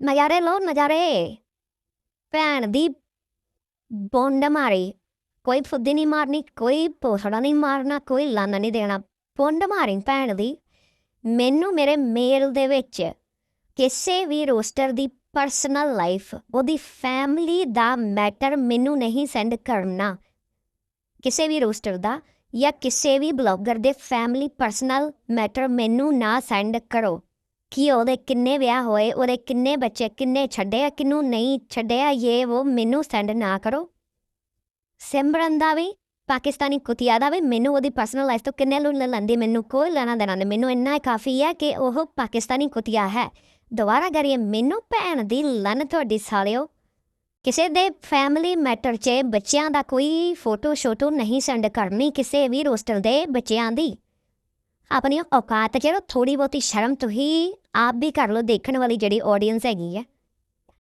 ਨਜ਼ਾਰੇ ਲਓ ਨਜ਼ਾਰੇ ਭੈਣ ਦੀ ਬੋਂਡ ਮਾਰੀ ਕੋਈ ਫੁੱਦੀ ਨਹੀਂ ਮਾਰਨੀ ਕੋਈ ਪੋਸੜਾ ਨਹੀਂ ਮਾਰਨਾ ਕੋਈ ਲਾਨਾ ਨਹੀਂ ਦੇਣਾ ਬੋਂਡ ਮਾਰੀ ਭੈਣ ਦੀ ਮੈਨੂੰ ਮੇਰੇ ਮੇਲ ਦੇ ਵਿੱਚ ਕਿਸੇ ਵੀ ਰੋਸਟਰ ਦੀ ਪਰਸਨਲ ਲਾਈਫ ਉਹਦੀ ਫੈਮਿਲੀ ਦਾ ਮੈਟਰ ਮੈਨੂੰ ਨਹੀਂ ਸੈਂਡ ਕਰਨਾ ਕਿਸੇ ਵੀ ਰੋਸਟਰ ਦਾ ਜਾਂ ਕਿਸੇ ਵੀ ਬਲੌਗਰ ਦੇ ਫੈਮਿਲੀ ਪਰਸਨਲ ਮੈਟਰ ਮੈਨੂੰ ਨਾ ਸੈਂਡ ਕਰੋ ਕਿ ਉਹਦੇ ਕਿੰਨੇ ਵਿਆਹ ਹੋਏ, ਉਹਦੇ ਕਿੰਨੇ ਬੱਚੇ, ਕਿੰਨੇ ਛੱਡੇ ਆ ਕਿਨੂੰ ਨਹੀਂ ਛੱਡਿਆ ਇਹ ਉਹ ਮੈਨੂੰ ਸੈਂਡ ਨਾ ਕਰੋ। ਸਿਮਰਨ ਦਾ ਵੀ, ਪਾਕਿਸਤਾਨੀ ਕੁਤੀਆ ਦਾ ਵੀ, ਮੈਨੂੰ ਉਹਦੀ ਪਰਸਨਲ ਲਾਈਫ ਤੋਂ ਕਿੰਨੇ ਲੁੱਲ ਲੈਂਦੀ, ਮੈਨੂੰ ਕੋਈ ਲੈਣਾ ਦੇਣਾ ਨਹੀਂ। ਮੈਨੂੰ ਇੰਨਾ ਕਾਫੀ ਹੈ ਕਿ ਉਹ ਪਾਕਿਸਤਾਨੀ ਕੁਤੀਆ ਹੈ। ਦੁਬਾਰਾ ਕਰੀਏ, ਮੈਨੂੰ ਭੈਣ ਦੀ ਲੰਨ ਤੁਹਾਡੀ ਸਾਲਿਓ। ਕਿਸੇ ਦੇ ਫੈਮਿਲੀ ਮੈਟਰ 'ਚ ਬੱਚਿਆਂ ਦਾ ਕੋਈ ਫੋਟੋ ਸ਼ੋਟੋ ਨਹੀਂ ਸੈਂਡ ਕਰਨੀ, ਕਿਸੇ ਵੀ ਰੋਸਟਲ ਦੇ ਬੱਚਿਆਂ ਦੀ। ਆਪਣੀ ਔਕਾਤ 'ਚ ਥੋੜੀ ਬਹੁਤੀ ਸ਼ਰਮ, ਤੁਸੀਂ ਆਪ ਵੀ ਕਰ ਲਓ ਦੇਖਣ ਵਾਲੀ ਜਿਹੜੀ ਆਡੀਅנס ਹੈਗੀ ਹੈ